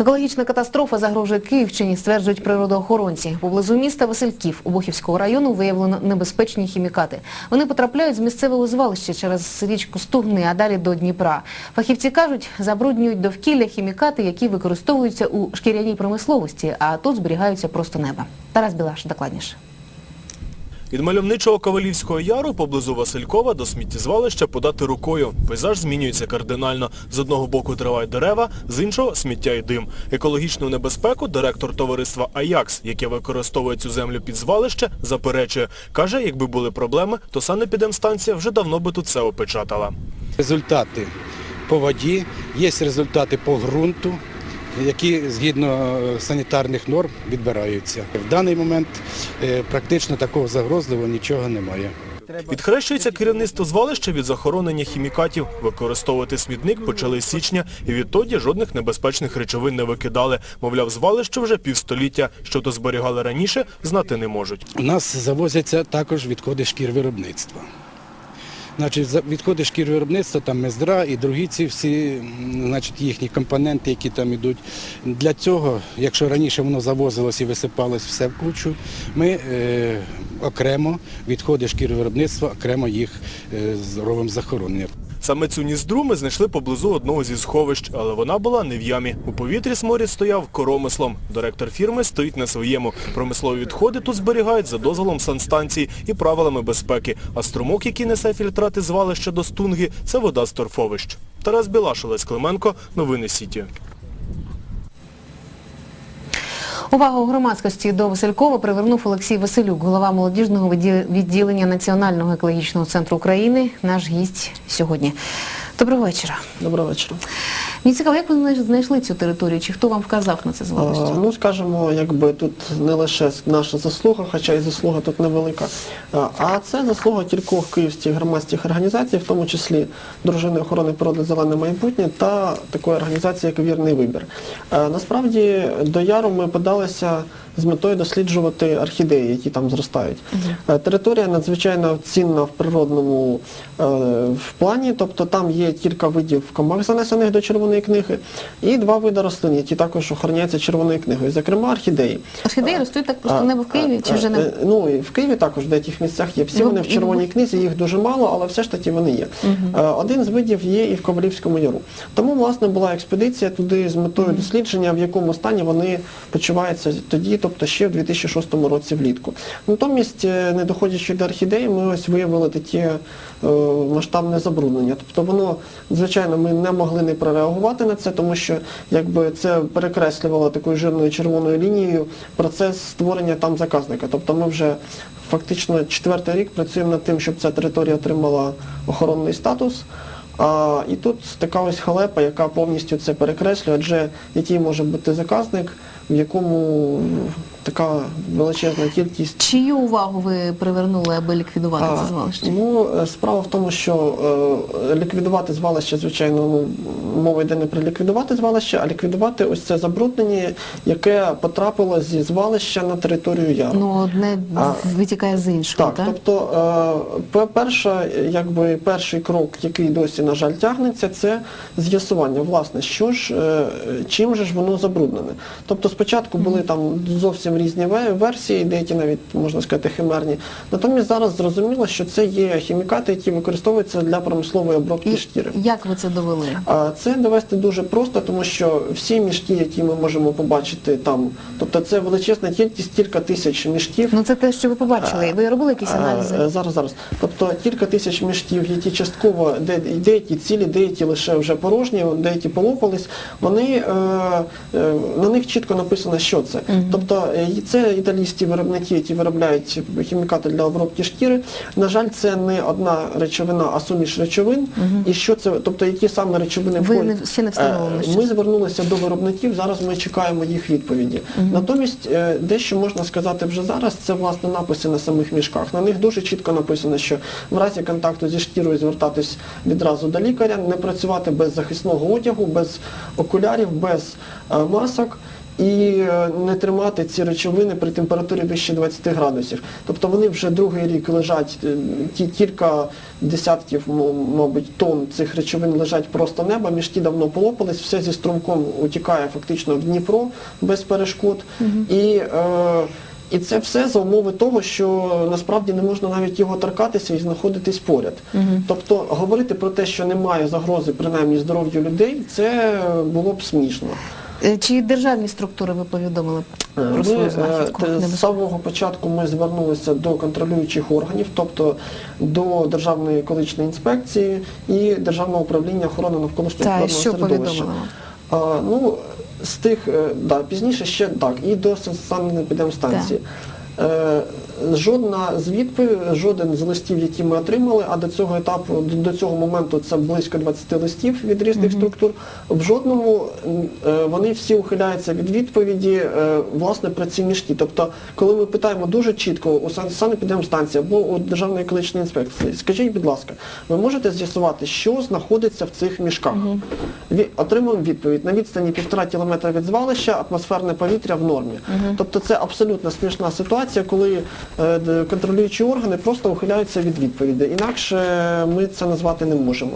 Екологічна катастрофа загрожує Київщині, стверджують природоохоронці. Поблизу міста Васильків Обухівського району виявлено небезпечні хімікати. Вони потрапляють з місцевого звалища через річку Стугни, а далі до Дніпра. Фахівці кажуть, забруднюють довкілля хімікати, які використовуються у шкіряній промисловості, а тут зберігаються просто неба. Тарас Білаш докладніше. Від мальовничого Ковалівського яру поблизу Василькова до сміттєзвалища подати рукою. Пейзаж змінюється кардинально. З одного боку тривають дерева, з іншого сміття і дим. Екологічну небезпеку директор товариства «Аякс», яке використовує цю землю під звалище, заперечує. Каже, якби були проблеми, то санепідемстанція вже давно би тут все опечатала. Результати по воді, є результати по ґрунту, які згідно е, санітарних норм відбираються. В даний момент е, практично такого загрозливого нічого немає. Відхрещується керівництво звалища від захоронення хімікатів. Використовувати смітник почали з січня і відтоді жодних небезпечних речовин не викидали. Мовляв, звалище вже півстоліття. Що то зберігали раніше, знати не можуть. У нас завозяться також відходи шкір виробництва. Значить, відходи шкір виробництва, там мездра і другі ці всі значить, їхні компоненти, які там йдуть. Для цього, якщо раніше воно завозилось і висипалось все в кучу, ми е, окремо відходи шкірвиробництва, окремо їх е, робимо захоронення. Саме цю ніздру ми знайшли поблизу одного зі сховищ, але вона була не в ямі. У повітрі сморід стояв коромислом. Директор фірми стоїть на своєму. Промислові відходи тут зберігають за дозволом санстанції і правилами безпеки. А струмок, який несе фільтрати звалища до стунги, це вода з торфовищ. Тарас Білаш, Олесь Клименко, Новини Сіті. Увагу громадськості до Василькова привернув Олексій Василюк, голова молодіжного відділення Національного екологічного центру України. Наш гість сьогодні. Доброго вечора. Доброго вечора. Мені цікаво, як ви знайшли цю територію? Чи хто вам вказав на це звалище? Ну, скажімо, якби тут не лише наша заслуга, хоча і заслуга тут невелика, а а це заслуга кількох київських громадських організацій, в тому числі Дружини охорони природи Зелене майбутнє та такої організації, як Вірний вибір. Е, Насправді до яру ми подалися з метою досліджувати орхідеї, які там зростають. Е, Територія надзвичайно цінна в природному е, в плані, тобто там є кілька видів комах, занесених до червоної книги, і два види рослин, які також охороняються червоною книгою, зокрема орхідеї. Орхідеї ростуть так просто небо в Києві, чи вже не Ну, і в Києві також в деяких місцях є. Всі вони в червоній книзі, їх дуже мало, але все ж таки вони є. Е, Один з видів є і в Ковалівському яру. Тому, власне, була експедиція туди з метою дослідження, в якому стані вони почуваються тоді, тобто ще в 2006 році влітку. Натомість, е, не доходячи до орхідеї, ми ось виявили таке масштабне забруднення. Тобто воно, звичайно, ми не могли не прореагувати на це, тому що якби це перекреслювало такою жирною червоною лінією процес створення там заказника. Тобто ми вже фактично четвертий рік працюємо над тим, щоб ця територія отримала охоронний статус. А, і тут така ось халепа, яка повністю це перекреслює, адже який може бути заказник, в якому ну, така величезна кількість чию увагу ви привернули, аби ліквідувати це звалище? Ну, справа в тому, що е, ліквідувати звалище, звичайно, ну, мова йде не про ліквідувати звалище, а ліквідувати ось це забруднення, яке потрапило зі звалища на територію яру. Ну, одне А, витікає з іншого, Так, так? тобто е, перша, якби перший крок, який досі, на жаль, тягнеться, це з'ясування, власне, що ж, е, чим же ж воно забруднене. Тобто спочатку були там зовсім різні версії, деякі навіть, можна сказати, химерні. Натомість зараз зрозуміло, що це є хімікати, які використовуються для промислової обробки І шкіри. як ви це довели? Це довести дуже просто, тому що всі мішки, які ми можемо побачити там, тобто це величезна кількість, кілька тисяч мішків. Ну це те, що ви побачили. Ви робили якісь аналізи? е, Зараз, зараз. Тобто кілька тисяч мішків, які частково, де, деякі цілі, деякі лише вже порожні, деякі полопались, вони, е, е, на них чітко написано, що це. Тобто це італійські виробники, які виробляють хімікати для обробки шкіри. На жаль, це не одна речовина, а суміш речовин. І що це, тобто які саме речовини Ви не- ще не встановлено, Е, Ми звернулися до виробників, зараз ми чекаємо їх відповіді. Натомість, е, дещо можна сказати вже зараз, це власне написи на самих мішках. На них дуже чітко написано, що в разі контакту зі шкірою звертатись відразу до лікаря, не працювати без захисного одягу, без окулярів, без е, масок. І е, не тримати ці речовини при температурі вище 20 градусів. Тобто вони вже другий рік лежать, е, ті кілька десятків, мабуть, тонн цих речовин лежать просто неба, мішки давно полопались, все зі струмком утікає фактично в Дніпро без перешкод. І е, і це все за умови того, що насправді не можна навіть його торкатися і знаходитись поряд. Тобто говорити про те, що немає загрози принаймні здоров'ю людей, це було б смішно. Е, Чи державні структури ви повідомили про свою е, знахідку? з самого початку ми звернулися до контролюючих органів, тобто до Державної екологічної інспекції і Державного управління охорони навколишнього природного що середовища. А, ну, з тих, е, да, пізніше ще так, і до санепідемстанції. Е, Жодна з відповідей, жоден з листів, які ми отримали, а до цього етапу, до цього моменту це близько 20 листів від різних структур. В жодному е, вони всі ухиляються від відповіді е, власне про ці мішки. Тобто, коли ми питаємо дуже чітко у сан- санепідемстанції або у Державної екологічної інспекції, скажіть, будь ласка, ви можете з'ясувати, що знаходиться в цих мішках? Ві- Отримуємо відповідь на відстані півтора кілометра від звалища, атмосферне повітря в нормі. Тобто це абсолютно смішна ситуація, коли е, контролюючі органи просто ухиляються від відповіді. Інакше ми це назвати не можемо.